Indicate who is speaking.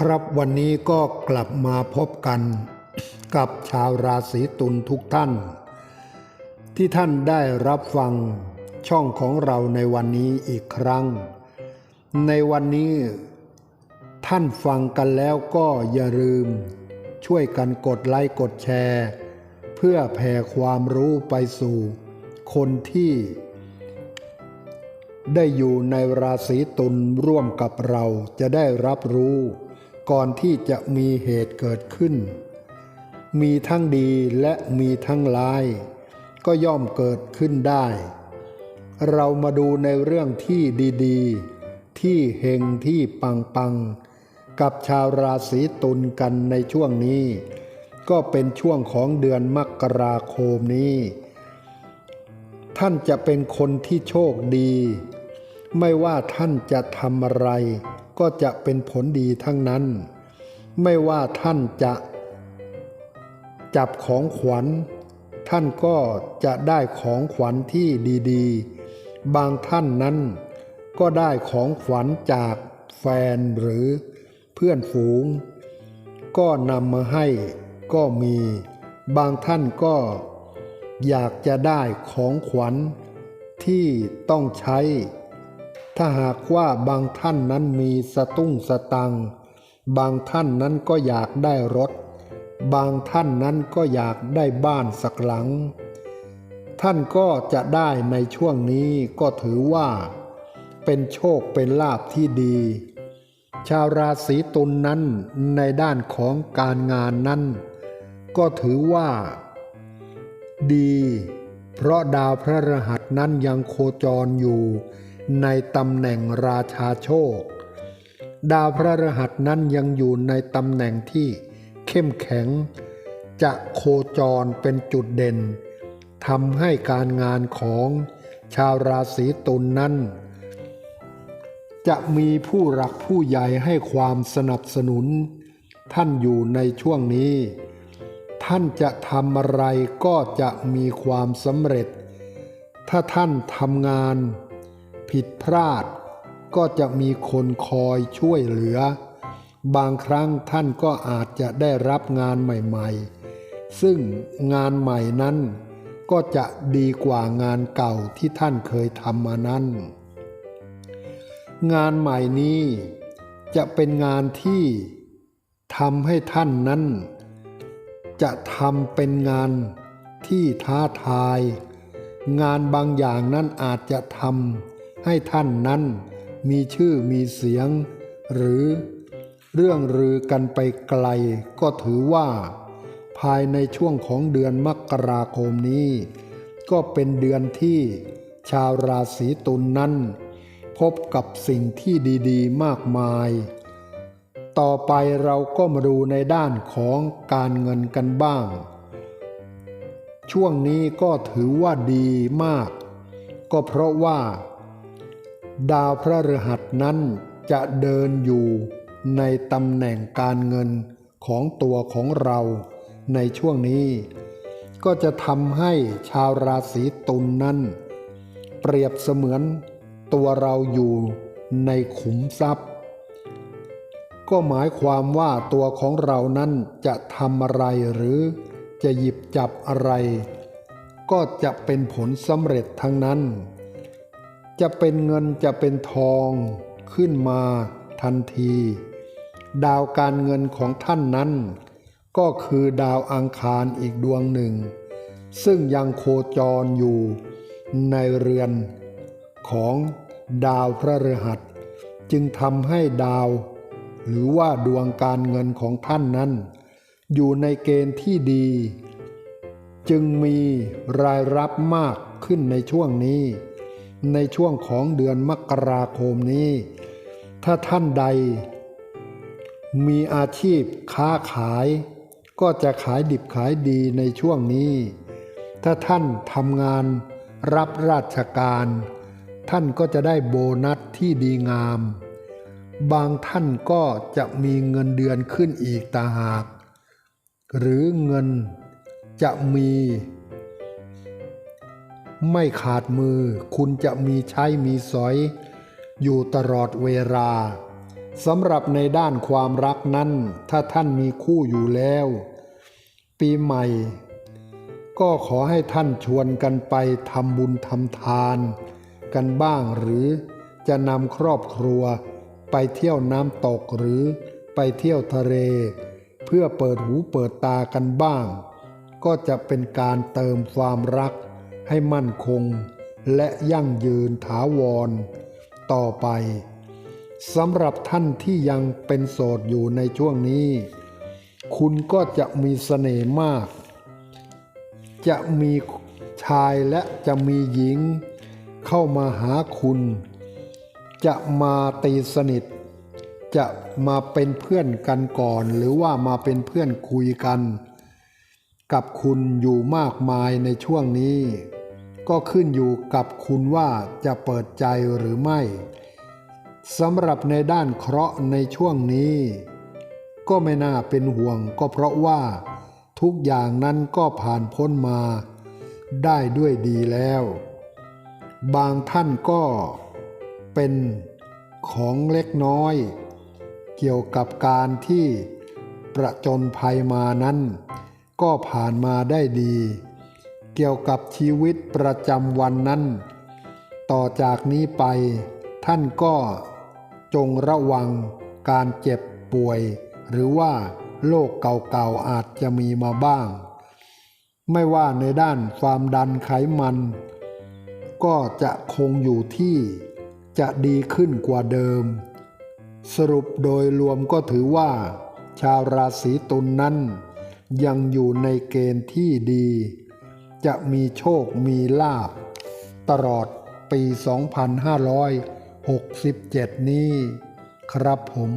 Speaker 1: ครับวันนี้ก็กลับมาพบกัน กับชาวราศีตุลทุกท่าน ที่ท่านได้รับฟังช่องของเราในวันนี้อีกครั้ง ในวันนี้ ท่านฟังกันแล้วก็อย่าลืม ช่วยกันกดไลค์กดแชร์ เพื่อแผ่ความรู้ไปสู่ คนที่ ได้อยู่ในราศีตุลร่วมกับเราจะได้รับรู้ ก่อนที่จะมีเหตุเกิดขึ้น มีทั้งดีและมีทั้งร้าย ก็ย่อมเกิดขึ้นได้ เรามาดูในเรื่องที่ดีๆ ที่เฮงที่ปังปังๆกับชาวราศีตุลกันในช่วงนี้ ก็เป็นช่วงของเดือนมกราคมนี้ ท่านจะเป็นคนที่โชคดี ไม่ว่าท่านจะทำอะไร ก็จะเป็นผลดีทั้งนั้น ไม่ว่าท่านจะจับของขวัญ ท่านก็จะได้ของขวัญที่ดีๆ บางท่านนั้น ก็ได้ของขวัญจากแฟนหรือเพื่อนฝูง ก็นำมาให้ก็มี บางท่านก็อยากจะได้ของขวัญที่ต้องใช้ ถ้าหากว่าบางท่านนั้นมีสตุ้งสตัง บางท่านนั้นก็อยากได้รถ บางท่านนั้นก็อยากได้บ้านสักหลัง ท่านก็จะได้ในช่วงนี้ก็ถือว่า เป็นโชคเป็นลาภที่ดี ชาวราศีตุลนนั้นในด้านของการงานนั้น ก็ถือว่า ดี เพราะดาวพระรหัสนั้นยังโคจรอยู่ ในตำแหน่งราชาโชค ดาวพระรหัสนั้นยังอยู่ในตำแหน่งที่เข้มแข็ง จะโคจรเป็นจุดเด่นทำให้การงานของชาวราศีตุลนนั้น จะมีผู้รักผู้ใหญ่ให้ความสนับสนุน ท่านอยู่ในช่วงนี้ ท่านจะทำอะไรก็จะมีความสำเร็จ ถ้าท่านทำงาน ผิดพลาดก็จะมีคนคอยช่วยเหลือ บางครั้งท่านก็อาจจะได้รับงานใหม่ๆ ซึ่งงานใหม่นั้นก็จะดีกว่างานเก่าที่ท่านเคยทำมานั้น งานใหม่นี้จะเป็นงานที่ทำให้ท่านนั้น จะทำเป็นงานที่ท้าทาย งานบางอย่างนั้นอาจจะทำ ให้ท่านนั้นมีชื่อมีเสียง หรือเรื่องลือกันไปไกล ก็ถือว่า ภายในช่วงของเดือนมกราคมนี้ ก็เป็นเดือนที่ชาวราศีตุลนนั้น พบกับสิ่งที่ดีๆ มากมาย ต่อไปเราก็มาดูในด้านของการเงินกันบ้าง ช่วงนี้ก็ถือว่าดีมาก ก็เพราะว่า ดาวพระฤหัสนั้นจะเดินอยู่ในตำแหน่งการเงินของตัวของเราในช่วงนี้ ก็จะทำให้ชาวราศีตุลนนั้น เปรียบเสมือนตัวเราอยู่ในขุมทรัพย์ ก็หมายความว่าตัวของเรานั้นจะทำอะไรหรือจะหยิบจับอะไร ก็จะเป็นผลสำเร็จทั้งนั้น จะเป็นเงินจะเป็นทองขึ้นมาทันที ดาวการเงินของท่านนั้น ก็คือดาวอังคารอีกดวงหนึ่ง ซึ่งยังโคจรอยู่ในเรือนของดาวพระฤหัส จึงทำให้ดาว หรือว่าดวงการเงินของท่านนั้น อยู่ในเกณฑ์ที่ดี จึงมีรายรับมากขึ้นในช่วงนี้ ในช่วงของเดือนมกราคมนี้ ถ้าท่านใด มีอาชีพค้าขาย ก็จะขายดิบขายดีในช่วงนี้ ถ้าท่านทำงานรับราชการ ท่านก็จะได้โบนัสที่ดีงาม บางท่านก็จะมีเงินเดือนขึ้นอีกตาหาก หรือเงินจะมี ไม่ขาดมือ คุณจะมีใช้มีสอย อยู่ตลอดเวลาสำหรับในด้านความรักนั้น ถ้าท่านมีคู่อยู่แล้ว ปีใหม่ ก็ขอให้ท่านชวนกันไปทำบุญทำทาน กันบ้างหรือจะนำครอบครัว ไปเที่ยวน้ำตกหรือไปเที่ยวทะเล เพื่อเปิดหูเปิดตากันบ้าง ก็จะเป็นการเติมความรัก ให้มั่นคงและยั่งยืนถาวร ต่อไปสำหรับท่านที่ยังเป็นโสดอยู่ในช่วงนี้ คุณก็จะมีเสน่ห์มาก จะมีชายและจะมีหญิง เข้ามาหาคุณ จะมาตีสนิท จะมาเป็นเพื่อนกันก่อน หรือว่ามาเป็นเพื่อนคุยกัน กับคุณอยู่มากมายในช่วงนี้ ก็ขึ้นอยู่กับคุณว่าจะเปิดใจหรือไม่สำหรับในด้านเคราะห์ในช่วงนี้ ก็ไม่น่าเป็นห่วงก็เพราะว่า ทุกอย่างนั้นก็ผ่านพ้นมา ได้ด้วยดีแล้ว บางท่านก็เป็นของเล็กน้อย เกี่ยวกับการที่ประจนภัยมานั้น ก็ผ่านมาได้ดี เกี่ยวกับชีวิตประจำวันนั้น ต่อจากนี้ไป ท่านก็จงระวังการเจ็บป่วย หรือว่าโรคเก่าๆอาจจะมีมาบ้าง ไม่ว่าในด้านความดันไขมัน ก็จะคงอยู่ที่จะดีขึ้นกว่าเดิม สรุปโดยรวมก็ถือว่า ชาวราศีตุลนนั้น ยังอยู่ในเกณฑ์ที่ดี จะมีโชคมีลาบ ตลอดปี 2567 นี้ ครับผม